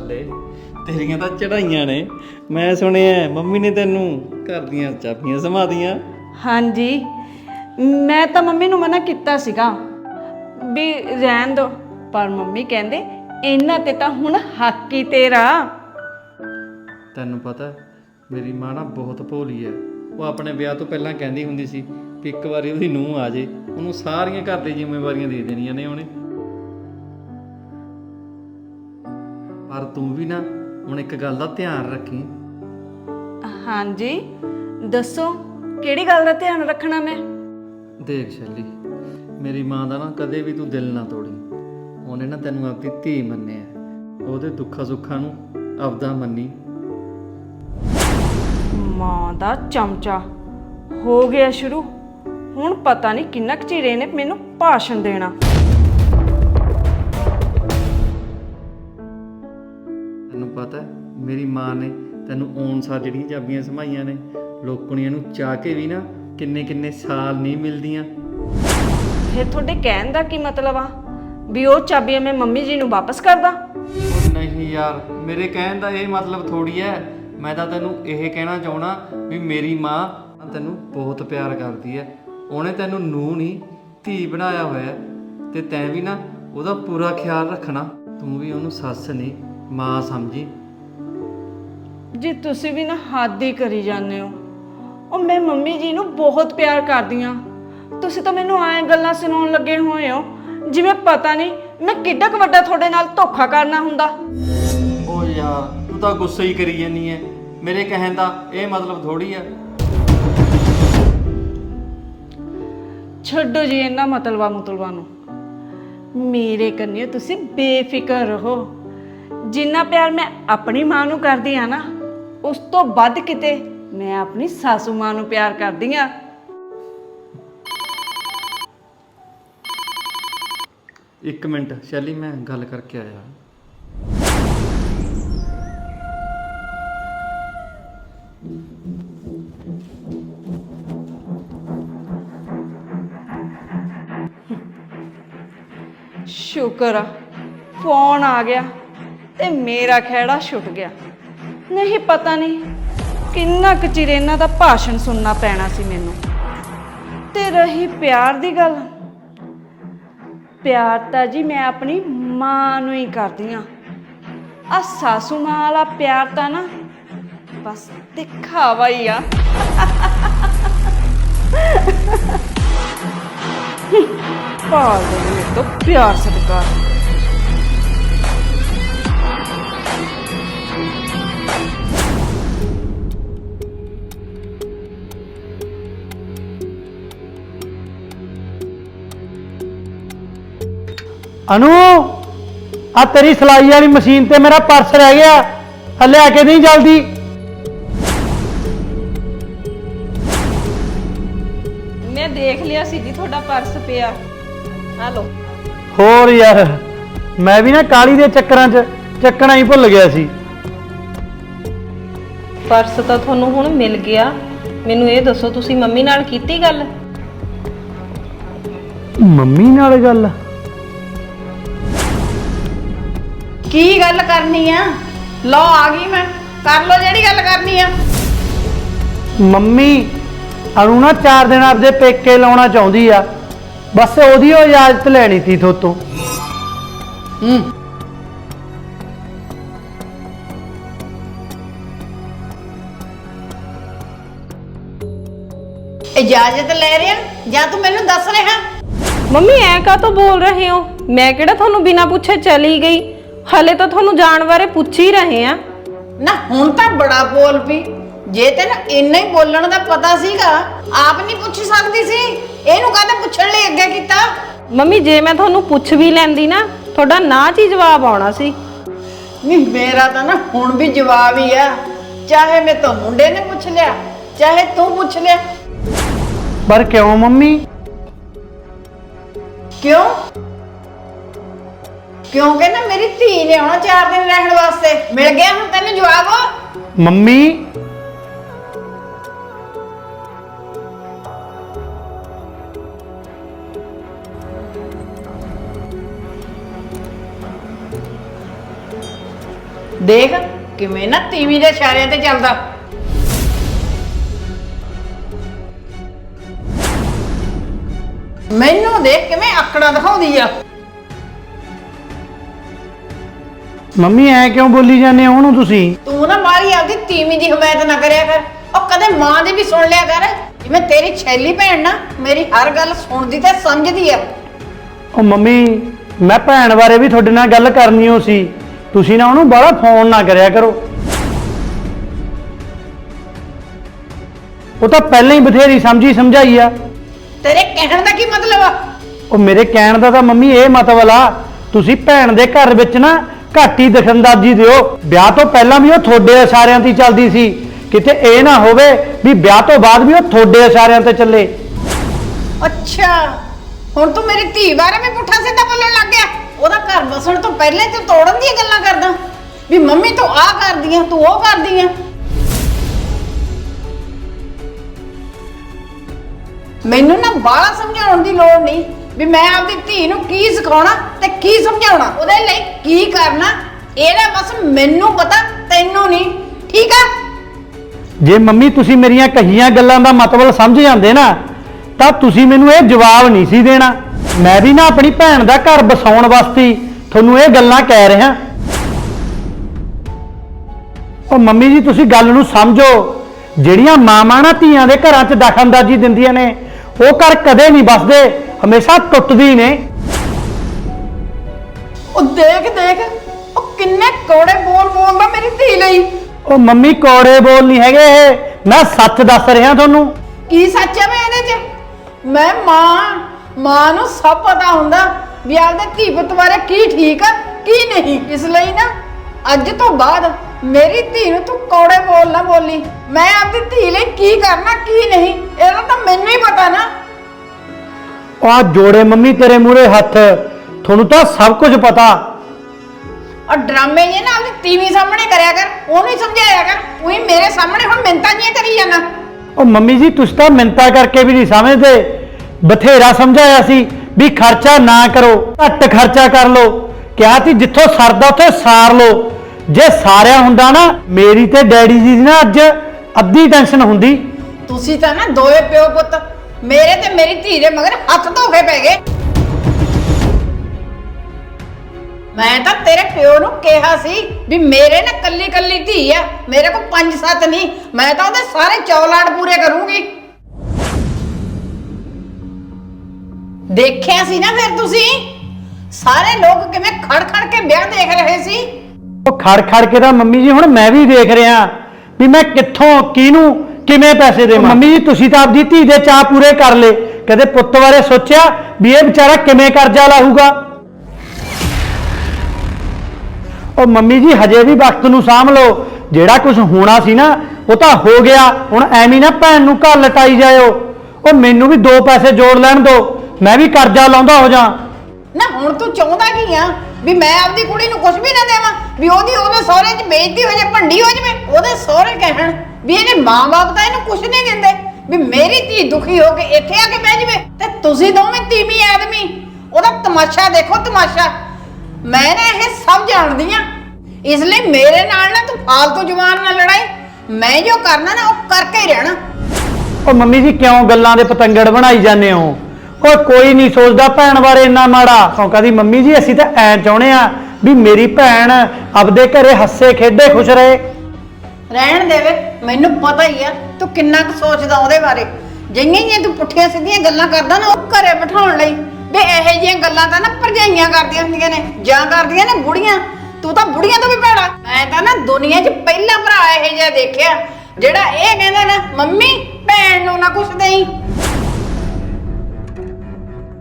ਬੱਲੇ। ਤੇਰੀਆਂ ਤਾਂ ਚੜਾਈਆਂ ਨੇ। ਮੈਂ ਸੁਣਿਆ ਮੰਮੀ ਨੇ ਤੈਨੂੰ ਘਰ ਦੀਆਂ ਚਾਬੀਆਂ ਸਮਾਦੀਆਂ ਹਾਂਜੀ। ਮੈਂ ਤਾਂ ਮੰਮੀ ਨੂੰ ਮਨਾ ਕੀਤਾ ਸੀਗਾ ਵੀ ਰਹਿਣ ਦੋ। ਪਰ ਮੰਮੀ ਕਹਿੰਦੇ ਇਹਨਾਂ ਤੇ ਤਾਂ ਹੁਣ ਹੱਕ ਹੀ ਤੇਰਾ। ਤੈਨੂੰ ਪਤਾ ਮੇਰੀ ਮਾਂ ਨਾ ਬਹੁਤ ਭੋਲੀ ਹੈ। ਉਹ ਆਪਣੇ ਵਿਆਹ ਤੋਂ ਪਹਿਲਾਂ ਕਹਿੰਦੀ ਹੁੰਦੀ ਸੀ ਕਿ ਇੱਕ ਵਾਰੀ ਉਹਦੀ ਨੂੰਹ ਆ ਜੇ ਉਹਨੂੰ ਸਾਰੀਆਂ ਘਰ ਦੀ ਜ਼ਿੰਮੇਵਾਰੀਆਂ ਦੇ ਦੇਣੀਆਂ ਨੇ ਉਹਨੇ। ਪਰ ਤੂੰ ਵੀ ਨਾ ਹੁਣ ਇੱਕ ਗੱਲ ਦਾ ਧਿਆਨ ਰੱਖੀ। ਹਾਂਜੀ ਦੱਸੋ ਕਿਹੜੀ ਗੱਲ ਦਾ ਧਿਆਨ ਰੱਖਣਾ ਮੈਂ? ਦੇਖ ਸ਼ੈਲੀ ਮੇਰੀ ਮਾਂ ਦਾ ਨਾ ਕਦੇ ਵੀ ਤੂੰ ਦਿਲ ਨਾ ਤੋੜੀ। ਉਹਨੇ ਨਾ ਤੈਨੂੰ ਆਪਣੀ ਧੀ ਮੰਨਿਆ। ਉਹਦੇ ਦੁੱਖਾਂ ਸੁੱਖਾਂ ਨੂੰ ਆਪਦਾ ਮੰਨੀ। ਮਾਂ ਦਾ ਚਮਚਾ ਹੋ ਗਿਆ ਸ਼ੁਰੂ। ਹੁਣ ਪਤਾ ਨਹੀਂ ਕਿੰਨਾ ਕੁ ਚਿਰ ਇਹਨੇ ਮੈਨੂੰ ਭਾਸ਼ਣ ਦੇਣਾ। ਪਤਾ ਮੇਰੀ ਮਾਂ ਨੇ ਤੈਨੂੰ ਆਉਣ ਸਾਰ ਜਿਹੜੀਆਂ ਚਾਬੀਆਂ ਸਮਾਈਆਂ ਨੇ ਲੋਕਣੀਆਂ ਨੂੰ ਚਾਹ ਕੇ ਵੀ ਨਾ ਕਿੰਨੇ ਕਿੰਨੇ ਸਾਲ ਨਹੀਂ ਮਿਲਦੀਆਂ। ਫਿਰ ਤੁਹਾਡੇ ਕਹਿਣ ਦਾ ਕੀ ਮਤਲਬ ਆ? ਵੀ ਉਹ ਚਾਬੀਆਂ ਮੈਂ ਮੰਮੀ ਜੀ ਨੂੰ ਵਾਪਸ ਕਰਦਾ? ਉਹ ਨਹੀਂ ਯਾਰ ਮੇਰੇ ਕਹਿਣ ਦਾ ਇਹ ਮਤਲਬ ਥੋੜੀ ਹੈ। ਮੈਂ ਤਾਂ ਤੈਨੂੰ ਇਹ ਕਹਿਣਾ ਚਾਹਣਾ ਵੀ ਮੇਰੀ ਮਾਂ ਤੈਨੂੰ ਬਹੁਤ ਪਿਆਰ ਕਰਦੀ ਹੈ। ਉਹਨੇ ਤੈਨੂੰ ਨੂੰ ਨਹੀਂ ਧੀ ਬਣਾਇਆ ਹੋਇਆ ਤੇ ਤੈਂ ਵੀ ਨਾ ਉਹਦਾ ਪੂਰਾ ਖਿਆਲ ਰੱਖਣਾ। ਤੂੰ ਵੀ ਉਹਨੂੰ ਸੱਸ ਨਹੀਂ ਮਾਂ ਸਮਝੀ। ਜੀ ਤੁਸੀਂ ਵੀ ਨਾ ਹੱਦ ਹੀ ਕਰੀ ਜਾਂਦੇ ਹੋ। ਉਹ ਮੈਂ ਮੰਮੀ ਜੀ ਨੂੰ ਬਹੁਤ ਪਿਆਰ ਕਰਦੀ ਆ ਤੁਸੀਂ ਤਾਂ ਮੈਨੂੰ ਐਂ ਗੱਲਾਂ ਸੁਣਾਉਣ ਲੱਗੇ ਹੋਏ ਹੋ ਜਿਵੇਂ ਪਤਾ ਨਹੀਂ ਮੈਂ ਕਿੱਡਾ ਕੁ ਵੱਡਾ ਤੁਹਾਡੇ ਨਾਲ ਧੋਖਾ ਕਰਨਾ ਹੁੰਦਾ। ਓ ਯਾਰ ਤੂੰ ਤਾਂ ਗੁੱਸੇ ਹੀ ਕਰੀ ਜਾਨੀ ਐ। ਮੇਰੇ ਕਹਿਣ ਦਾ ਇਹ ਮਤਲਬ ਥੋੜੀ ਆ। ਛੱਡੋ ਜੀ ਇਹਨਾਂ ਮਤਲਬਾ ਮੁਤਲਬਾ ਨੂੰ। ਮੇਰੇ ਕੰਨੇ ਤੁਸੀਂ ਬੇਫਿਕਰ ਰਹੋ। ਜਿੰਨਾ ਪਿਆਰ ਮੈਂ ਆਪਣੀ ਮਾਂ ਨੂੰ ਕਰਦੀ ਆ ਨਾ ਉਸ ਤੋਂ ਵੱਧ ਕਿਤੇ ਮੈਂ ਆਪਣੀ ਸਾਸੂ ਮਾਂ ਨੂੰ ਪਿਆਰ ਕਰਦੀ ਆ। ਇੱਕ ਮਿੰਟ ਸ਼ੈਲੀ ਮੈਂ ਗੱਲ ਕਰਕੇ ਆਇਆ। ਸ਼ੁਕਰ ਆ ਫੋਨ ਆ ਗਿਆ ਤੇ ਮੇਰਾ ਖਹਿੜਾ ਛੁੱਟ ਗਿਆ। ਨਹੀਂ, ਪਤਾ ਨਹੀਂ। ਕਿੰਨਾ ਕੁ ਚਿਰ ਇਹਨਾਂ ਦਾ ਭਾਸ਼ਣ ਸੁਣਨਾ ਪੈਣਾ ਸੀ ਮੈਨੂੰ। ਤੇ ਰਹੀ ਪਿਆਰ ਦੀ ਗੱਲ। ਪਿਆਰ ਤਾਂ ਜੀ ਮੈਂ ਆਪਣੀ ਮਾਂ ਨੂੰ ਹੀ ਕਰਦੀ ਆ ਆ ਸਾਸੂ ਮਾਂ ਵਾਲਾ ਪਿਆਰ ਤਾਂ ਨਾ ਬਸ ਦਿਖਾਵਾ ਹੀ ਆ। ਪਾਲ ਦੇ ਮੇਰੇ ਤੋਂ ਪਿਆਰ ਸਤਿਕਾਰ। ਅਨੂ ਆ ਤੇਰੀ ਸਲਾਈ ਵਾਲੀ ਮਸ਼ੀਨ ਤੇ ਮੇਰਾ ਪਰਸ ਰਹਿ ਗਿਆ। ਆ ਕੇ ਨਹੀਂ ਜਲਦੀ। ਮੈਂ ਦੇਖ ਲਿਆ ਸੀ ਜੀ ਤੁਹਾਡਾ ਪਰਸ ਪਿਆ। ਹਲੋ ਹੋਰ ਯਾਰ ਮੈਂ ਵੀ ਨਾ ਕਾਲੀ ਦੇ ਚੱਕਰਾਂ 'ਚ ਚੱਕਣਾ ਹੀ ਭੁੱਲ ਗਿਆ ਸੀ। ਪਰਸ ਤਾਂ ਤੁਹਾਨੂੰ ਹੁਣ ਮਿਲ ਗਿਆ। ਮੈਨੂੰ ਇਹ ਦੱਸੋ ਤੁਸੀਂ ਮੰਮੀ ਨਾਲ ਕੀਤੀ ਗੱਲ? ਮੰਮੀ ਨਾਲ ਗੱਲ? ਕੀ ਗੱਲ ਕਰਨੀ ਆ? ਲਓ ਆ ਗਈ ਮੈਂ। ਕਰ ਲਓ ਜਿਹੜੀ ਗੱਲ ਕਰਨੀ ਆ। ਮੰਮੀ ਨਾ 4 ਦਿਨ ਆਪਦੇ ਪੇਕੇ ਲਾਉਣਾ ਚਾਹੁੰਦੀ ਆ। ਬਸ ਉਹਦੀ ਉਹ ਇਜਾਜ਼ਤ ਲੈਣੀ ਸੀ ਥੋਤੋਂ। ਇਜਾਜ਼ਤ ਲੈ ਰਿਹਾ? ਜਾਂ ਤੂੰ ਮੈਨੂੰ ਦੱਸ ਰਿਹਾ? ਮੰਮੀ ਐ ਕਾ ਤੋਂ ਬੋਲ ਰਹੇ ਹੋ? ਮੈਂ ਕਿਹੜਾ ਤੁਹਾਨੂੰ ਬਿਨਾਂ ਪੁੱਛੇ ਚਲੀ ਗਈ? ਹਲੇ ਤਾਂ ਤੁਹਾਨੂੰ ਜਾਣ ਬਾਰੇ ਪੁੱਛ ਹੀ ਰਹੇ ਆ। ਨਾ ਹੁਣ ਤਾਂ ਬੜਾ ਬੋਲ ਪਈ ਜੇ ਤੈਨੂੰ ਇੰਨਾ ਹੀ ਬੋਲਣ ਦਾ ਪਤਾ ਸੀਗਾ ਆਪ ਨਹੀਂ ਪੁੱਛ ਸਕਦੀ ਸੀ। ਇਹਨੂੰ ਕਾਹਦੇ ਪੁੱਛਣ ਲਈ ਅੱਗੇ ਕੀਤਾ? ਮੰਮੀ ਜੇ ਮੈਂ ਤੁਹਾਨੂੰ ਪੁੱਛ ਵੀ ਲੈਂਦੀ ਨਾ ਤੁਹਾਡਾ ਨਾ ਚ ਹੀ ਜਵਾਬ ਆਉਣਾ ਸੀ। ਨਹੀਂ ਮੇਰਾ ਤਾਂ ਨਾ ਹੁਣ ਵੀ ਜਵਾਬ ਹੀ ਆ। ਚਾਹੇ ਮੈਂ ਤੋਂ ਮੁੰਡੇ ਨੇ ਪੁੱਛ ਲਿਆ ਚਾਹੇ ਤੂੰ ਪੁੱਛ ਲਿਆ। ਪਰ ਕਿਉਂ ਮੰਮੀ? ਕਿਉਂ? ਕਿਉਂਕਿ ਨਾ ਮੇਰੀ ਧੀ ਨੇ ਆਉਣਾ 4 ਦਿਨ ਰਹਿਣ ਵਾਸਤੇ? ਮਿਲ ਗਿਆ ਹੁਣ ਤੈਨੂੰ ਜਵਾਬ? ਮੰਮੀ। ਦੇਖ ਕਿਵੇਂ ਨਾ ਤੀਵੀਂ ਦੇ ਇਸ਼ਾਰਿਆਂ ਤੇ ਚੱਲਦਾ। ਮੈਨੂੰ ਦੇਖ ਕਿਵੇਂ ਆਕੜਾ ਦਿਖਾਉਂਦੀ ਆ। ਮੰਮੀ ਐ ਕਿਉਂ ਬੋਲੀ ਜਾਂਦੇ ਹੋ ਉਹਨੂੰ ਤੁਸੀਂ? ਤੂੰ ਨਾ ਬਾਹਰੀ ਆਪਦੀ ਤੀਵੀਂ ਦੀ ਹਮਾਇਤ ਨਾ ਕਰਿਆ ਕਰ। ਉਹ ਕਦੇ ਮਾਂ ਦੀ ਵੀ ਸੁਣ ਲਿਆ ਕਰ। ਜਿਵੇਂ ਤੇਰੀ ਛੈਲੀ ਭੈਣ ਨਾ ਮੇਰੀ ਹਰ ਗੱਲ ਸੁਣਦੀ ਤੇ ਸਮਝਦੀ ਆ। ਉਹ ਮੰਮੀ ਮੈਂ ਭੈਣ ਬਾਰੇ ਵੀ ਤੁਹਾਡੇ ਨਾਲ ਗੱਲ ਕਰਨੀ ਹੋ ਸੀ। ਤੁਸੀਂ ਨਾ ਉਹਨੂੰ ਬੜਾ ਫੋਨ ਨਾ ਕਰਿਆ ਕਰੋ। ਉਹ ਤਾਂ ਪਹਿਲਾਂ ਹੀ ਬਥੇਰੀ ਸਮਝੀ ਸਮਝਾਈ ਆ। ਤੇਰੇ ਕਹਿਣ ਦਾ ਕੀ ਮਤਲਬ ਆ? ਉਹ ਮੇਰੇ ਕਹਿਣ ਦਾ ਤਾਂ ਮੰਮੀ ਇਹ ਮਤਲਬ ਆ ਤੁਸੀਂ ਭੈਣ ਦੇ ਘਰ ਵਿੱਚ ਨਾ ਘੱਟ ਹੀ ਦਖਲਅੰਦਾਜ਼ੀ ਦਿਓ। ਵਿਆਹ ਤੋਂ ਪਹਿਲਾਂ ਵੀ ਉਹ ਤੁਹਾਡੇ ਇਸ਼ਾਰਿਆਂ ਤੇ ਚੱਲਦੀ ਸੀ। ਕਿਤੇ ਇਹ ਨਾ ਹੋਵੇ ਵੀ ਵਿਆਹ ਤੋਂ ਬਾਅਦ ਵੀ ਉਹ ਤੁਹਾਡੇ ਇਸ਼ਾਰਿਆਂ ਤੇ ਚੱਲੇ। ਅੱਛਾ, ਹੁਣ ਤੂੰ ਮੇਰੀ ਧੀ ਬਾਰੇ ਵੀ ਪੁੱਠਾ ਸਿੱਧਾ ਬੋਲਣ ਲੱਗ ਗਿਆ। ਉਹਦਾ ਘਰ ਵਸਣ ਤੋਂ ਪਹਿਲੇ ਤੂੰ ਤੋੜਨ ਦੀਆਂ ਗੱਲਾਂ ਕਰਦਾ। ਵੀ ਮੰਮੀ ਤੂੰ ਆਹ ਕਰਦੀ ਆ, ਤੂੰ ਉਹ ਕਰਦੀ ਆ। ਮੈਨੂੰ ਨਾ ਬਾਹਲਾ ਸਮਝਾਉਣ ਦੀ ਲੋੜ ਨਹੀਂ। ਵੀ ਮੈਂ ਆਪਦੀ ਧੀ ਨੂੰ ਕੀ ਸਿਖਾਉਣਾ ਤੇ ਕੀ ਸਮਝਾਉਣਾ? ਉਹਦੇ ਲਈ ਕੀ ਕਰਨਾ? ਇਹਦਾ ਬਸ ਮੈਨੂੰ ਪਤਾ, ਤੈਨੂੰ ਨਹੀਂ। ਠੀਕ ਆ? ਜੇ ਮੰਮੀ ਤੁਸੀਂ ਮੇਰੀਆਂ ਕਹੀਆਂ ਗੱਲਾਂ ਦਾ ਮਤਲਬ ਸਮਝ ਜਾਂਦੇ ਨਾ, ਤਾਂ ਤੁਸੀਂ ਮੈਨੂੰ ਇਹ ਜਵਾਬ ਨਹੀਂ ਸੀ ਦੇਣਾ। ਮੈਂ ਵੀ ਨਾ ਆਪਣੀ ਭੈਣ ਦਾ ਘਰ ਬਸਾਉਣ ਵਾਸਤੇ ਤੁਹਾਨੂੰ ਇਹ ਗੱਲਾਂ ਕਹਿ ਰਿਹਾ। ਉਹ ਮੰਮੀ ਜੀ, ਤੁਸੀਂ ਗੱਲ ਨੂੰ ਸਮਝੋ। ਜਿਹੜੀਆਂ ਮਾਵਾਂ ਨਾ ਧੀਆਂ ਦੇ ਘਰਾਂ 'ਚ ਦਖਲਅੰਦਾਜ਼ੀ ਦਿੰਦੀਆਂ ਨੇ, ਉਹ ਘਰ ਕਦੇ ਨਹੀਂ ਬਸਦੇ ਹਮੇਸ਼ਾ ਟੁੱਟਦੀ ਨੇ। ਉਹ ਦੇਖ ਦੇਖ ਉਹ ਕਿੰਨੇ ਕੋੜੇ ਬੋਲ ਬੋਲਦਾ ਮੇਰੀ ਧੀ ਲਈ। ਉਹ ਮੰਮੀ ਕੋੜੇ ਬੋਲ ਨਹੀਂ ਹੈਗੇ ਇਹ। ਮੈਂ ਸੱਚ ਦੱਸ ਰਿਹਾ ਤੁਹਾਨੂੰ। ਕੀ ਸੱਚ ਹੈ ਮੈਂ ਇਹਦੇ 'ਚ? ਮੈਂ ਮਾਂ ਮਾਂ ਨੂੰ ਸਭ ਪਤਾ ਹੁੰਦਾ ਵੀ ਆਪਦੇ ਧੀ ਪੁੱਤ ਬਾਰੇ ਕੀ ਠੀਕ ਆ ਕੀ ਨਹੀਂ। ਇਸ ਲਈ ਨਾ ਅੱਜ ਤੋਂ ਬਾਅਦ ਮੇਰੀ ਧੀ ਨੂੰ ਤੂੰ ਕੌੜੇ ਬੋਲ ਨਾ ਬੋਲੀ। ਮੈਂ ਆਪਦੀ ਧੀ ਲਈ ਕੀ ਕਰਨਾ ਕੀ ਨਹੀਂ ਇਹਦਾ ਤਾਂ ਮੈਨੂੰ ਹੀ ਪਤਾ ਨਾ। ਆ ਜੋੜੇ ਮੰਮੀ ਤੇਰੇ ਮੂਹਰੇ ਹੱਥ ਤੁਹਾਨੂੰ ਤਾਂ ਸਭ ਕੁਝ ਪਤਾ। ਔਰ ਡਰਾਮੇ ਜੇ ਨਾ ਆਪਦੀ ਟੀਵੀ ਸਾਹਮਣੇ ਕਰਿਆ ਕਰ ਉਹਨੂੰ ਹੀ ਸਮਝਾਇਆ ਕਰ ਉਹੀ ਮੇਰੇ ਸਾਹਮਣੇ ਹੁਣ ਮਿੰਤਾਂ ਜੀਆਂ ਕਰੀ ਜਾਣਾ ਉਹ ਮੰਮੀ ਜੀ ਤੁਸੀਂ ਤਾਂ ਮਿੰਤਾ ਕਰਕੇ ਵੀ ਨਹੀਂ ਸਮਝਦੇ। ਬਥੇਰਾ ਸਮਝਾਇਆ ਸੀ ਵੀ ਖਰਚਾ ਨਾ ਕਰੋ ਘੱਟ ਖਰਚਾ ਕਰ ਲਓ। ਕਿਹਾ ਸੀ ਜਿੱਥੋਂ ਸਰਦਾ ਉੱਥੇ ਸਾਰ ਲਓ। ਜੇ ਸਾਰਿਆ ਹੁੰਦਾ ਨਾ ਮੇਰੀ ਤੇ ਡੈਡੀ ਜੀ ਦੀ ਨਾ ਅੱਜ ਅੱਧੀ ਟੈਨਸ਼ਨ ਹੁੰਦੀ। ਤੁਸੀਂ ਤਾਂ ਨਾ ਦੋਏ ਪਿਓ ਪੁੱਤ ਮੇਰੇ ਤੇ ਮੇਰੀ ਧੀ ਦੇ ਮਗਰ ਹੱਥ ਧੋਖੇ ਪੈ ਗਏ। ਮੈਂ ਤਾਂ ਤੇਰੇ ਪਿਓ ਨੂੰ ਕਿਹਾ ਸੀ ਵੀ ਮੇਰੇ ਨਾ ਕੱਲੀ ਕੱਲੀ ਧੀ ਆ, ਮੇਰੇ ਕੋਲ ਪੰਜ ਸੱਤ ਨਹੀਂ, ਮੈਂ ਤਾਂ ਉਹਦੇ ਸਾਰੇ ਚੌਲਾੜ ਪੂਰੇ ਕਰੂੰਗੀ। ਦੇਖਿਆ ਸੀ ਨਾ ਫਿਰ ਤੁਸੀਂ? ਸਾਰੇ ਲੋਕ ਕਿਵੇਂ ਖੜ ਖੜ ਕੇ ਵਿਆਹ ਦੇਖ ਰਹੇ ਸੀ? ਉਹ ਖੜ ਖੜ ਕੇ ਤਾਂ ਮੰਮੀ ਜੀ, ਹੁਣ ਮੈਂ ਵੀ ਦੇਖ ਰਿਹਾ ਵੀ ਮੈਂ ਕਿੱਥੋਂ, ਕਿਹਨੂੰ ਕਿਵੇਂ ਪੈਸੇ ਦੇਵਾਂ? ਮੰਮੀ ਜੀ ਤੁਸੀਂ ਤਾਂ ਆਪਦੀ ਧੀ ਦੇ ਚਾਹ ਪੂਰੇ ਕਰ ਲੇ ਕਦੇ ਪੁੱਤ ਬਾਰੇ ਸੋਚਿਆ ਵੀ ਇਹ ਵਿਚਾਰਾ ਕਿਵੇਂ ਕਰਜ਼ਾ ਲਾਹੂਗਾ ਉਹ ਮੰਮੀ ਜੀ ਹਜੇ ਵੀ ਵਕਤ ਨੂੰ ਸਾਂਭ ਲਓ। ਜਿਹੜਾ ਕੁਝ ਹੋਣਾ ਸੀ ਨਾ ਉਹ ਤਾਂ ਹੋ ਗਿਆ। ਹੁਣ ਐਵੇਂ ਨਾ ਭੈਣ ਨੂੰ ਘਰ ਲਟਾਈ ਜਾਇਓ। ਉਹ ਮੈਨੂੰ ਵੀ ਦੋ ਪੈਸੇ ਜੋੜ ਲੈਣ ਦਿਓ ਮੈਂ ਵੀ ਕਰਜ਼ਾ ਲਾਉਂਦਾ ਹੋ ਜਾ। ਨਾ ਹੁਣ ਤੂੰ ਚਾਹੁੰਦਾ ਕੀ ਆ? ਵੀ ਮੈਂ ਆਪਦੀ ਕੁੜੀ ਨੂੰ ਕੁਝ ਵੀ ਨਾ ਦੇਵਾਂ? ਵੀ ਉਹਦੀ ਉਹਦੇ ਸਹੁਰੇ 'ਚ ਬੇਇੱਜ਼ਤੀ ਹੋ ਜਾਏ ਭੰਡੀ ਹੋ ਜਾਵੇ ਉਹਦੇ ਸਹੁਰੇ ਕਹਿਣ। ਵੀ ਇਹਦੇ ਮਾਂ-ਬਾਪ ਤਾਂ ਇਹਨੂੰ ਕੁਝ ਨਹੀਂ ਦਿੰਦੇ। ਵੀ ਮੇਰੀ ਧੀ ਦੁਖੀ ਹੋ ਕੇ ਇੱਥੇ ਆ ਕੇ ਬਹਿ ਜਾਵੇ ਤੇ ਤੁਸੀਂ ਦੋਵੇਂ ਤੀਵੀਂ ਆਦਮੀ, ਉਹਦਾ ਤਮਾਸ਼ਾ ਦੇਖੋ, ਤਮਾਸ਼ਾ। ਮੈਂ ਨਾ ਇਹ ਸਭ ਜਾਣਦੀ ਆ ਇਸ ਲਈ ਮੇਰੇ ਨਾਲ ਨਾ ਤੂੰ ਫਾਲਤੂ ਜਵਾਨ ਨਾਲ ਲੜਾਈ। ਮੈਂ ਜੋ ਕਰਨਾ ਨਾ, ਉਹ ਕਰਕੇ ਹੀ ਰਹਿਣਾ। ਉਹ ਮੰਮੀ ਜੀ, ਕਿਉਂ ਗੱਲਾਂ ਦੇ ਪਤੰਗੜ ਬਣਾਈ ਜਾਂਦੇ ਹੋ? ਉਹ ਕੋਈ ਨਹੀਂ ਸੋਚਦਾ ਭੈਣ ਬਾਰੇ ਇੰਨਾ ਮਾੜਾ। ਕਹੋ ਦੀ ਮੰਮੀ ਜੀ, ਅਸੀਂ ਤਾਂ ਐ ਚਾਹੁੰਦੇ ਆ ਵੀ ਮੇਰੀ ਭੈਣ ਆਪਦੇ ਘਰੇ ਹੱਸੇ ਖੇਡੇ ਖੁਸ਼ ਰਹੇ। ਰਹਿਣ ਦੇਵੇ, ਮੈਨੂੰ ਪਤਾ ਹੀ ਆ, ਤੂੰ ਕਿੰਨਾ ਕੁ ਸੋਚਦਾ ਉਹਦੇ ਬਾਰੇ। ਜਿੰਨੀਆਂ ਜਿਹੀਆਂ ਤੂੰ ਪੁੱਠੀਆਂ ਸਿੱਧੀਆਂ ਗੱਲਾਂ ਕਰਦਾ ਨਾ, ਉਹ ਘਰੇ ਬਿਠਾਉਣ ਲਈ। ਵੀ, ਇਹੋ ਜਿਹੀਆਂ ਗੱਲਾਂ ਤਾਂ ਨਾ ਭਰਜਾਈਆਂ ਕਰਦੀਆਂ ਹੁੰਦੀਆਂ ਨੇ, ਜਾਂ ਕਰਦੀਆਂ ਨੇ ਬੁੜੀਆਂ। ਤੂੰ ਤਾਂ ਬੁੜੀਆਂ ਤੋਂ ਵੀ ਭੈੜਾ। ਮੈਂ ਤਾਂ ਨਾ ਦੁਨੀਆ 'ਚ ਪਹਿਲਾ ਭਰਾ ਇਹੋ ਜਿਹਾ ਦੇਖਿਆ, ਜਿਹੜਾ ਇਹ ਕਹਿੰਦਾ ਨਾ, ਮੰਮੀ, ਭੈਣ ਨੂੰ ਨਾ ਕੁਛ ਦੇਈ।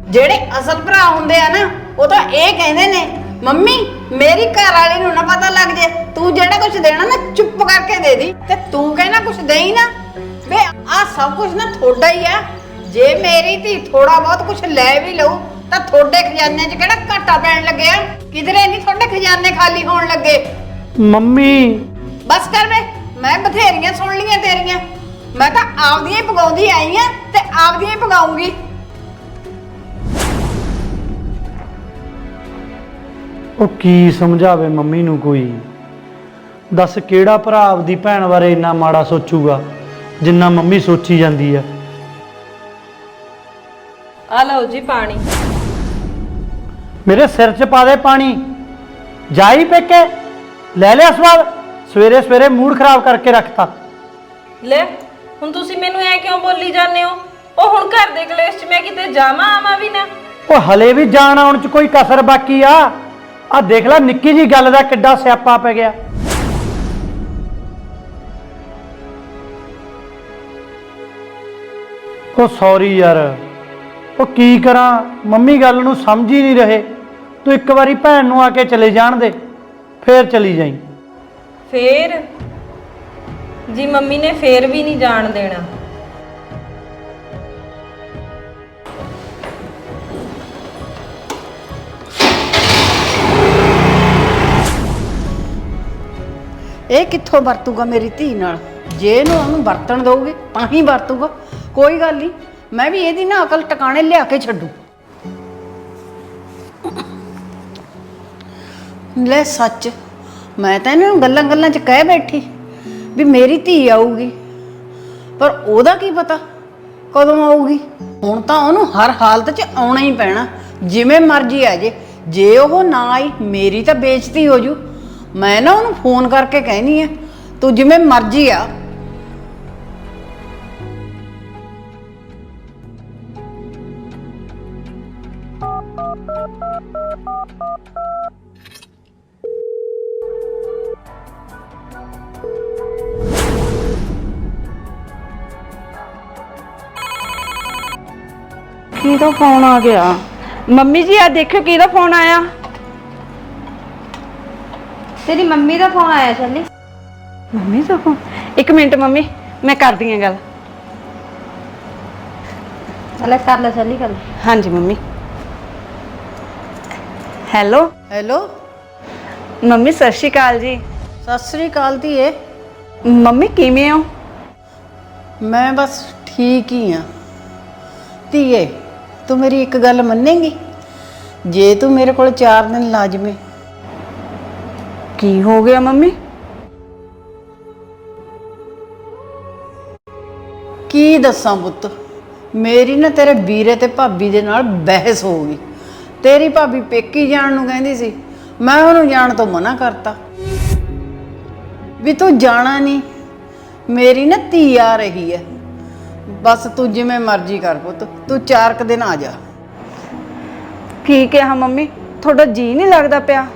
ਜਿਹੜੇ ਅਸਲ ਭਰਾ ਹੁੰਦੇ ਆ ਨਾ, ਉਹ ਤਾਂ ਇਹ ਕਹਿੰਦੇ ਨੇ, ਮੰਮੀ ਮੇਰੀ ਘਰ ਵਾਲੀ ਨੂੰ ਨਾ ਪਤਾ ਲੱਗ ਜੇ ਤੂੰ ਜਿਹੜਾ ਕੁਝ ਦੇਣਾ ਨਾ ਚੁੱਪ ਕਰਕੇ ਦੇ ਦੀ ਤੇ ਤੂੰ ਕਹਿਣਾ ਕੁਝ ਦੇਈ ਨਾ। ਵੇ ਆ ਸਭ ਕੁਝ ਨਾ ਤੁਹਾਡਾ ਹੀ ਆ। ਜੇ ਮੇਰੀ ਧੀ ਥੋੜਾ ਬਹੁਤ ਕੁਝ ਲੈ ਵੀ ਲਊ ਤਾਂ ਤੁਹਾਡੇ ਖਜ਼ਾਨੇ 'ਚ ਕਿਹੜਾ ਘਾਟਾ ਪੈਣ ਲੱਗਿਆ? ਕਿਧਰੇ ਨਹੀਂ ਤੁਹਾਡੇ ਖਜ਼ਾਨੇ ਖਾਲੀ ਹੋਣ ਲੱਗੇ। ਮੰਮੀ। ਬਸ ਕਰ ਵੇ ਮੈਂ ਬਥੇਰੀਆਂ ਸੁਣ ਲੀਆਂ ਤੇਰੀਆਂ। ਮੈਂ ਤਾਂ ਆਪਦੀਆਂ ਹੀ ਪਗਾਉਂਦੀ ਆਈ ਆ ਤੇ ਆਪਦੀਆਂ ਹੀ ਪਗਾਉਂਗੀ ਉਹ ਕੀ ਸਮਝਾਵੇ ਮੰਮੀ ਨੂੰ ਕੋਈ? ਦੱਸ ਕਿਹੜਾ ਭਰਾ ਆਪਦੀ ਭੈਣ ਬਾਰੇ ਇੰਨਾ ਮਾੜਾ ਸੋਚੂਗਾ ਜਿੰਨਾ ਮੰਮੀ ਸੋਚੀ ਜਾਂਦੀ ਆ? ਆ ਲਓ ਜੀ ਪਾਣੀ। ਮੇਰੇ ਸਿਰ 'ਚ ਪਾ ਦੇ ਪਾਣੀ। ਜਾਈ ਪੇਕੇ। ਲੈ ਲਿਆ ਸਵਾਦ। ਸਵੇਰੇ ਸਵੇਰੇ ਮੂਡ ਖਰਾਬ ਕਰਕੇ ਰੱਖਤਾ। ਲੈ ਹੁਣ ਤੁਸੀਂ ਮੈਨੂੰ ਐ ਕਿਉਂ ਬੋਲੀ ਜਾਂਦੇ ਹੋ? ਉਹ ਹੁਣ ਘਰ ਦੇ ਕਲੇਸ਼ 'ਚ ਮੈਂ ਕਿਤੇ ਜਾਵਾਂ ਆਵਾਂ ਵੀ ਨਾ। ਉਹ ਹਲੇ ਵੀ ਜਾਣ ਆਉਣ 'ਚ ਕੋਈ ਕਸਰ ਬਾਕੀ ਆ। ਆ ਦੇਖ ਲੈ ਨਿੱਕੀ ਜੀ ਗੱਲ ਦਾ ਕਿੱਡਾ ਸਿਆਪਾ ਪੈ ਗਿਆ। ਉਹ ਸੌਰੀ ਯਾਰ, ਉਹ ਕੀ ਕਰਾਂ? ਮੰਮੀ ਗੱਲ ਨੂੰ ਸਮਝ ਹੀ ਨਹੀਂ ਰਹੇ। ਤੂੰ ਇੱਕ ਵਾਰੀ ਭੈਣ ਨੂੰ ਆ ਕੇ ਚਲੇ ਜਾਣ ਦੇ, ਫੇਰ ਚਲੀ ਜਾਈਂ। ਫੇਰ? ਜੀ ਮੰਮੀ ਨੇ ਫੇਰ ਵੀ ਨਹੀਂ ਜਾਣ ਦੇਣਾ। ਇਹ ਕਿੱਥੋਂ ਵਰਤੂਗਾ ਮੇਰੀ ਧੀ ਨਾਲ? ਜੇ ਇਹਨੂੰ ਉਹਨੂੰ ਵਰਤਣ ਦਊਗੇ, ਤਾਂ ਹੀ ਵਰਤੂਗਾ। ਕੋਈ ਗੱਲ ਨਹੀਂ, ਮੈਂ ਵੀ ਇਹਦੀ ਨਾ ਅਕਲ ਟਿਕਾਣੇ ਲਿਆ ਕੇ ਛੱਡੂ। ਲੈ ਸੱਚ, ਮੈਂ ਤਾਂ ਇਹਨਾਂ ਨੂੰ ਗੱਲਾਂ ਗੱਲਾਂ 'ਚ ਕਹਿ ਬੈਠੀ ਵੀ ਮੇਰੀ ਧੀ ਆਊਗੀ। ਪਰ ਉਹਦਾ ਕੀ ਪਤਾ ਕਦੋਂ ਆਊਗੀ? ਹੁਣ ਤਾਂ ਉਹਨੂੰ ਹਰ ਹਾਲਤ 'ਚ ਆਉਣਾ ਹੀ ਪੈਣਾ। ਜਿਵੇਂ ਮਰਜ਼ੀ ਆ ਜੇ। ਜੇ ਉਹ ਨਾ ਆਈ, ਮੇਰੀ ਤਾਂ ਬੇਇੱਜ਼ਤੀ ਹੋ ਜੂ। ਮੈਂ ਨਾ ਉਹਨੂੰ ਫੋਨ ਕਰਕੇ ਕਹਿਣੀ ਆ, ਤੂੰ ਜਿਵੇਂ ਮਰਜ਼ੀ ਆ। ਕਿਹਦਾ ਫੋਨ ਆ ਗਿਆ? ਮੰਮੀ ਜੀ ਆ ਦੇਖਿਓ ਕਿਹਦਾ ਫੋਨ ਆਇਆ? ਤੇਰੀ ਮੰਮੀ ਦਾ ਫੋਨ ਆਇਆ ਚੱਲੀ ਮੰਮੀ ਦਾ ਫੋਨ? ਇੱਕ ਮਿੰਟ ਮੰਮੀ ਮੈਂ ਕਰਦੀ ਹਾਂ ਗੱਲ। ਚੱਲ ਕਰ ਲੈ ਚੱਲੀ ਗੱਲ। ਹਾਂਜੀ ਮੰਮੀ। ਹੈਲੋ? ਹੈਲੋ? ਮੰਮੀ ਸਤਿ ਸ਼੍ਰੀ ਅਕਾਲ ਜੀ। ਸਤਿ ਸ੍ਰੀ ਅਕਾਲ ਧੀਏ। ਮੰਮੀ ਕਿਵੇਂ ਹੋ? ਮੈਂ ਬਸ ਠੀਕ ਹੀ ਆ ਧੀਏ ਤੂੰ ਮੇਰੀ ਇੱਕ ਗੱਲ ਮੰਨੇਂਗੀ? ਜੇ ਤੂੰ ਮੇਰੇ ਕੋਲ 4 ਦਿਨ ਲਾਜ਼ਮੀ ਕੀ ਹੋ ਗਿਆ ਮੰਮੀ? ਕੀ ਦੱਸਾਂ ਪੁੱਤ? ਮੇਰੀ ਨਾ ਤੇਰੇ ਵੀਰੇ ਤੇ ਭਾਬੀ ਦੇ ਨਾਲ ਬਹਿਸ ਹੋ ਗਈ। ਤੇਰੀ ਭਾਬੀ ਪੇਕੀ ਜਾਣ ਨੂੰ ਕਹਿੰਦੀ ਸੀ। ਮੈਂ ਉਹਨੂੰ ਜਾਣ ਤੋਂ ਮਨਾ ਕਰਤਾ। ਵੀ ਤੂੰ ਜਾਣਾ ਨਹੀਂ। ਮੇਰੀ ਨਾ ਧੀ ਆ ਰਹੀ ਹੈ ਬਸ ਤੂੰ ਜਿਵੇਂ ਮਰਜ਼ੀ ਕਰ ਪੁੱਤ। ਤੂੰ ਚਾਰ ਕੁ ਦਿਨ ਆ ਜਾ। ਕੀ ਕਿਹਾ ਮੰਮੀ? ਤੁਹਾਡਾ ਜੀ ਨਹੀਂ ਲੱਗਦਾ ਪਿਆ।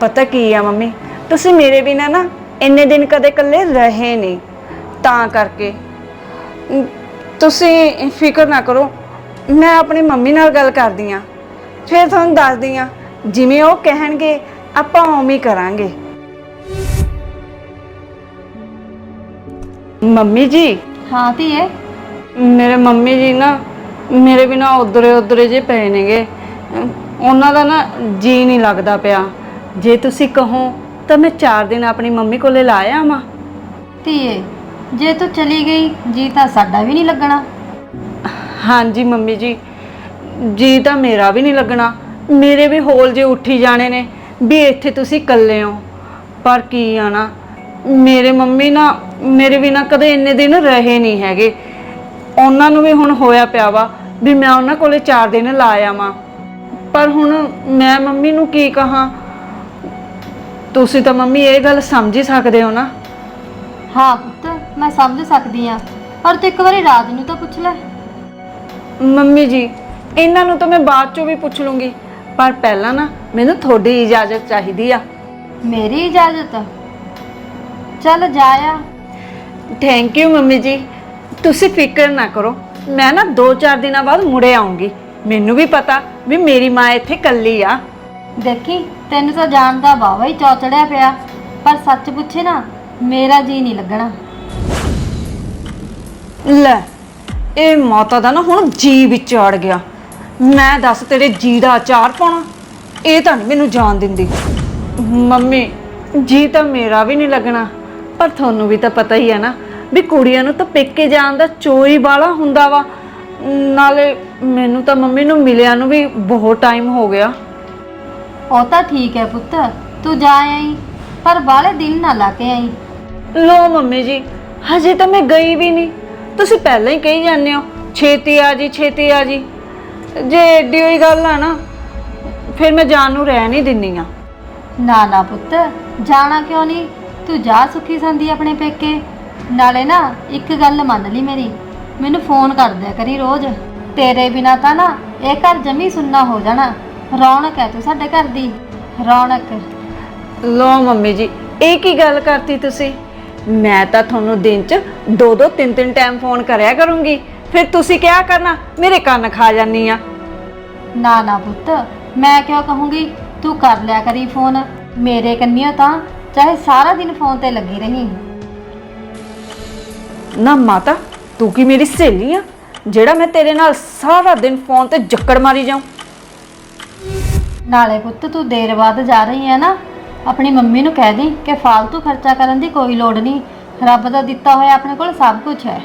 ਪਤਾ ਕੀ ਆ ਮੰਮੀ? ਤੁਸੀਂ ਮੇਰੇ ਬਿਨਾ ਨਾ ਇੰਨੇ ਦਿਨ ਕਦੇ ਇਕੱਲੇ ਰਹੇ ਨਹੀਂ। ਤਾਂ ਕਰਕੇ। ਤੁਸੀਂ ਫਿਕਰ ਨਾ ਕਰੋ। ਮੈਂ ਆਪਣੀ ਮੰਮੀ ਨਾਲ ਗੱਲ ਕਰਦੀ ਆ। ਫਿਰ ਤੁਹਾਨੂੰ ਦੱਸਦੀ ਆ ਜਿਵੇਂ ਉਹ ਕਹਿਣਗੇ ਆਪਾਂ ਉਵੇਂ ਹੀ ਕਰਾਂਗੇ। ਮੰਮੀ ਜੀ। ਹਾਂ ਧੀਏ। ਮੇਰੇ ਮੰਮੀ ਜੀ ਨਾ ਮੇਰੇ ਬਿਨਾ ਉਧਰੇ ਉਧਰੇ ਜੇ ਪਏ ਨੇਗੇ। ਉਹਨਾਂ ਦਾ ਨਾ ਜੀ ਨਹੀਂ ਲੱਗਦਾ ਪਿਆ। ਜੇ ਤੁਸੀਂ ਕਹੋ ਤਾਂ ਮੈਂ 4 ਦਿਨ ਆਪਣੀ ਮੰਮੀ ਕੋਲੇ ਲਾ ਆਵਾਂ। ਧੀਏ ਜੇ ਤੂੰ ਚਲੀ ਗਈ ਜੀ ਤਾਂ ਸਾਡਾ ਵੀ ਨਹੀਂ ਲੱਗਣਾ। ਹਾਂਜੀ ਮੰਮੀ ਜੀ ਜੀ ਤਾਂ ਮੇਰਾ ਵੀ ਨਹੀਂ ਲੱਗਣਾ। ਮੇਰੇ ਵੀ ਹੋਲ ਜੇ ਉੱਠੀ ਜਾਣੇ ਨੇ ਵੀ ਇੱਥੇ ਤੁਸੀਂ ਇਕੱਲੇ ਹੋ। ਪਰ ਕੀ ਆ ਨਾ ਮੇਰੇ ਮੰਮੀ ਨਾ ਮੇਰੇ ਬਿਨਾ ਕਦੇ ਇੰਨੇ ਦਿਨ ਰਹੇ ਨਹੀਂ ਹੈਗੇ। ਉਹਨਾਂ ਨੂੰ ਵੀ ਹੁਣ ਹੋਇਆ ਪਿਆ ਵਾ ਵੀ ਮੈਂ ਉਹਨਾਂ ਕੋਲੇ 4 ਦਿਨ ਲਾ ਆਵਾਂ। ਪਰ ਹੁਣ ਮੈਂ ਮੰਮੀ ਨੂੰ ਕੀ ਕਹਾਂ ਤੁਸੀਂ ਤਾਂ ਮੰਮੀ ਇਹ ਗੱਲ ਸਮਝ ਹੀ ਸਕਦੇ ਹੋ ਨਾ। ਹਾਂ ਪੁੱਤ ਮੈਂ ਸਮਝ ਸਕਦੀ ਆ ਪਰ ਤੂੰ ਇੱਕ ਵਾਰੀ ਰਾਜ ਨੂੰ ਤਾਂ ਪੁੱਛ ਲੈ। ਮੰਮੀ ਜੀ ਇਹਨਾਂ ਨੂੰ ਤਾਂ ਮੈਂ ਬਾਅਦ ਚੋਂ ਵੀ ਪੁੱਛ ਲੂੰਗੀ। ਪਰ ਪਹਿਲਾਂ ਨਾ ਮੈਨੂੰ ਤੁਹਾਡੀ ਇਜਾਜ਼ਤ ਚਾਹੀਦੀ ਆ। ਮੇਰੀ ਇਜਾਜ਼ਤ? ਚੱਲ ਜਾ ਆ। ਥੈਂਕ ਯੂ ਮੰਮੀ ਜੀ। ਤੁਸੀਂ ਫਿਕਰ ਨਾ ਕਰੋ। ਮੈਂ ਨਾ 2-4 ਦਿਨਾਂ ਬਾਅਦ ਮੁੜੇ ਆਉਂਗੀ। ਮੈਨੂੰ ਵੀ ਪਤਾ ਵੀ ਮੇਰੀ ਮਾਂ ਇੱਥੇ ਇਕੱਲੀ ਆ। ਦੇਖੀ, ਤੈਨੂੰ ਤਾਂ ਜਾਣ ਦਾ ਵਾਵਾ ਹੀ ਚੌਚੜਿਆ ਪਿਆ। ਪਰ ਸੱਚ ਪੁੱਛੇ ਨਾ, ਮੇਰਾ ਜੀ ਨਹੀਂ ਲੱਗਣਾ। ਲੈ, ਇਹ ਮਾਤਾ ਦਾ ਨਾ ਹੁਣ ਜੀ ਵਿੱਚ ਅੜ ਗਿਆ। ਮੈਂ ਦੱਸ ਤੇਰੇ ਜੀ ਦਾ ਅਚਾਰ ਪਾਉਣਾ? ਇਹ ਤਾਂ ਨਹੀਂ ਮੈਨੂੰ ਜਾਣ ਦਿੰਦੀ। ਮੰਮੀ ਜੀ ਤਾਂ ਮੇਰਾ ਵੀ ਨਹੀਂ ਲੱਗਣਾ। ਪਰ ਤੁਹਾਨੂੰ ਵੀ ਤਾਂ ਪਤਾ ਹੀ ਹੈ ਨਾ, ਵੀ ਕੁੜੀਆਂ ਨੂੰ ਤਾਂ ਪੇਕੇ ਜਾਣ ਦਾ ਚੋਰੀ ਵਾਲਾ ਹੁੰਦਾ ਵਾ। ਨਾਲੇ ਮੈਨੂੰ ਤਾਂ ਮੰਮੀ ਨੂੰ ਮਿਲਿਆ ਨੂੰ ਵੀ ਬਹੁਤ ਟਾਈਮ ਹੋ ਗਿਆ। ਉਹ ਤਾਂ ਠੀਕ ਹੈ ਪੁੱਤ ਤੂੰ ਜਾ ਆਈ ਪਰ ਬਾਲੇ ਦਿਲ ਨਾ ਲਾ ਕੇ ਆਈ। ਲੋ ਮੰਮੀ ਜੀ ਹਜੇ ਤਾਂ ਮੈਂ ਗਈ ਵੀ ਨਹੀਂ। ਤੁਸੀਂ ਪਹਿਲਾਂ ਹੀ ਕਹੀ ਜਾਂਦੇ ਹੋ ਛੇਤੀ ਆ ਜੀ ਛੇਤੀ ਆ ਜੀ। ਜੇ ਏਡੀ ਹੋਈ ਗੱਲ ਆ ਨਾ ਫਿਰ ਮੈਂ ਜਾਣ ਨੂੰ ਰਹਿ ਨਹੀਂ ਦਿੰਨੀ ਆ। ਨਾ ਨਾ ਪੁੱਤ ਜਾਣਾ ਕਿਉਂ ਨਹੀਂ? ਤੂੰ ਜਾ ਸੁਖੀ ਸੰਦੀ ਆਪਣੇ ਪੇਕੇ। ਨਾਲੇ ਨਾ ਇੱਕ ਗੱਲ ਮੰਨ ਲਈ ਮੇਰੀ। ਮੈਨੂੰ ਫੋਨ ਕਰ ਦਿਆ ਕਰੀ ਰੋਜ਼। ਤੇਰੇ ਬਿਨਾ ਤਾਂ ਨਾ ਇਹ ਘਰ ਜਮੀ ਸੁੰਨਾ ਹੋ ਜਾਣਾ। ਰੌਣਕ ਹੈ ਤੂੰ ਸਾਡੇ ਘਰ ਦੀ ਰੌਣਕ। ਲੋ ਮੰਮੀ ਜੀ ਇਹ ਕੀ ਗੱਲ ਕਰਤੀ ਤੁਸੀਂ? ਮੈਂ ਤਾਂ ਤੁਹਾਨੂੰ ਦਿਨ 'ਚ ਦੋ ਦੋ ਤਿੰਨ ਤਿੰਨ ਟਾਈਮ ਫੋਨ ਕਰਿਆ ਕਰੂੰਗੀ। ਫਿਰ ਤੁਸੀਂ ਕਿਆ ਕਰਨਾ? ਮੇਰੇ ਕੰਨ ਖਾ ਜਾਨੀ ਆ। ਨਾ ਨਾ ਪੁੱਤ ਮੈਂ ਕਿਉਂ ਕਹੂੰਗੀ? ਤੂੰ ਕਰ ਲਿਆ ਕਰੀ ਫੋਨ ਮੇਰੇ ਕੰਨਿਓ ਤਾਂ ਚਾਹੇ ਸਾਰਾ ਦਿਨ ਫੋਨ ਤੇ ਲੱਗੀ ਰਹੀ। ਨਾ ਮਾਤਾ ਤੂੰ ਕੀ ਮੇਰੀ ਸਹੇਲੀ ਆ? ਜਿਹੜਾ ਮੈਂ ਤੇਰੇ ਨਾਲ ਸਾਰਾ ਦਿਨ ਫੋਨ ਤੇ ਜੱਕੜ ਮਾਰੀ ਜਾਉਂ ਨਾਲੇ ਪੁੱਤ ਤੂੰ ਦੇਰ ਬਾਅਦ ਜਾ ਰਹੀ ਹੈ ਨਾ। ਆਪਣੀ ਮੰਮੀ ਨੂੰ ਕਹਿ ਦੇ ਕਿ ਫालतू ਖਰਚਾ ਕਰਨ ਦੀ ਕੋਈ ਲੋੜ ਨਹੀਂ। ਰੱਬ ਦਾ ਦਿੱਤਾ ਹੋਇਆ ਆਪਣੇ ਕੋਲ ਸਭ ਕੁਝ ਹੈ।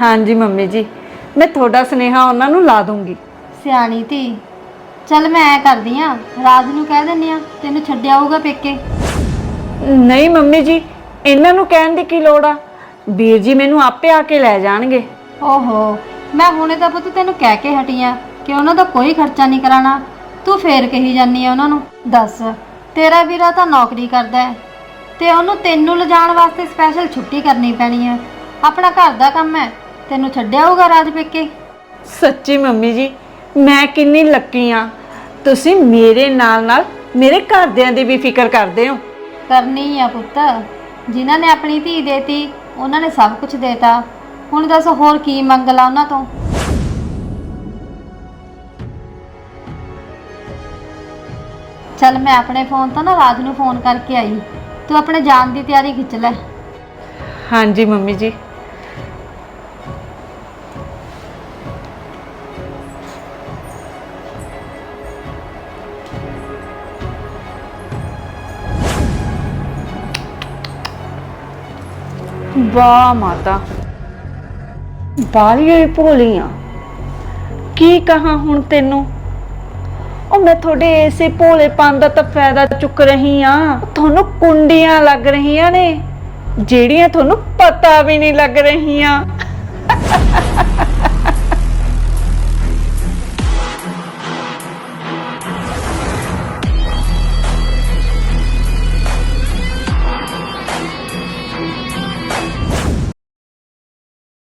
ਹਾਂਜੀ ਮੰਮੀ ਜੀ ਮੈਂ ਤੁਹਾਡਾ ਸੁਨੇਹਾ ਉਹਨਾਂ ਨੂੰ ਲਾ ਦੂੰਗੀ। ਸਿਆਣੀ ਧੀ ਚੱਲ ਮੈਂ ਐ ਕਰਦੀ ਆ ਰਾਜ ਨੂੰ ਕਹਿ ਦਿੰਨੀ ਆ ਤੈਨੂੰ ਛੱਡ ਆਊਗਾ ਪੇਕੇ। ਨਹੀਂ ਮੰਮੀ ਜੀ ਇਹਨਾਂ ਨੂੰ ਕਹਿਣ ਦੀ ਕੀ ਲੋੜ ਆ? ਵੀਰ ਜੀ ਮੈਨੂੰ ਆਪੇ ਆ ਕੇ ਲੈ ਜਾਣਗੇ। ਓਹੋ ਮੈਂ ਹੁਣੇ ਤਾਂ ਪੁੱਤ ਤੈਨੂੰ ਕਹਿ ਕੇ ਹਟੀ ਆ ਕਿ ਉਹਨਾਂ ਦਾ ਕੋਈ ਖਰਚਾ ਨਹੀਂ ਕਰਾਣਾ ਤੂੰ ਫੇਰ ਕਹੀ ਜਾਨੀ ਆ ਉਹਨਾਂ ਨੂੰ ਦੱਸ ਤੇਰਾ ਵੀਰਾ ਤਾਂ ਨੌਕਰੀ ਕਰਦਾ ਹੈ ਤੇ ਉਹਨੂੰ ਤੈਨੂੰ ਲਿਜਾਣ ਵਾਸਤੇ ਸਪੈਸ਼ਲ ਛੁੱਟੀ ਕਰਨੀ ਪੈਣੀ ਹੈ ਆਪਣਾ ਘਰ ਦਾ ਕੰਮ ਹੈ ਤੈਨੂੰ ਛੱਡਿਆ ਹੋਊਗਾ ਰਾਜ ਪੇਕੇ? ਸੱਚੀ ਮੰਮੀ ਜੀ ਮੈਂ ਕਿੰਨੀ ਲੱਕੀ ਆ। ਤੁਸੀਂ ਮੇਰੇ ਨਾਲ ਨਾਲ ਮੇਰੇ ਘਰਦਿਆਂ ਦੀ ਵੀ ਫਿਕਰ ਕਰਦੇ ਹੋ। ਕਰਨੀ ਆ ਪੁੱਤ ਜਿਨ੍ਹਾਂ ਨੇ ਆਪਣੀ ਧੀ ਦੇਤੀ ਉਹਨਾਂ ਨੇ ਸਭ ਕੁਝ ਦੇਤਾ। ਹੁਣ ਦੱਸ ਹੋਰ ਕੀ ਮੰਗ ਲਾ ਉਹਨਾਂ ਤੋਂ? ਚੱਲ ਮੈਂ ਆਪਣੇ ਫੋਨ ਤੋਂ ਨਾ ਰਾਜ ਨੂੰ ਫੋਨ ਕਰਕੇ ਆਈ। ਤੂੰ ਆਪਣੇ ਜਾਣ ਦੀ ਤਿਆਰੀ ਖਿੱਚ ਲੈ। ਹਾਂਜੀ ਮੰਮੀ ਜੀ। ਵਾਹ ਮਾਤਾ। ਬਾਲੀਆਂ ਹੀ ਭੋਲੀਆਂ। ਕੀ ਕਹਾਂ ਹੁਣ ਤੈਨੂੰ? ਉਹ ਮੈਂ ਤੁਹਾਡੇ ਇਸੇ ਭੋਲੇਪਨ ਦਾ ਤਾਂ ਫਾਇਦਾ ਚੁੱਕ ਰਹੀ ਆ। ਤੁਹਾਨੂੰ ਕੁੰਡੀਆਂ ਲੱਗ ਰਹੀਆਂ ਨੇ, ਜਿਹੜੀਆਂ ਤੁਹਾਨੂੰ ਪਤਾ ਵੀ ਨਹੀਂ ਲੱਗ ਰਹੀਆਂ।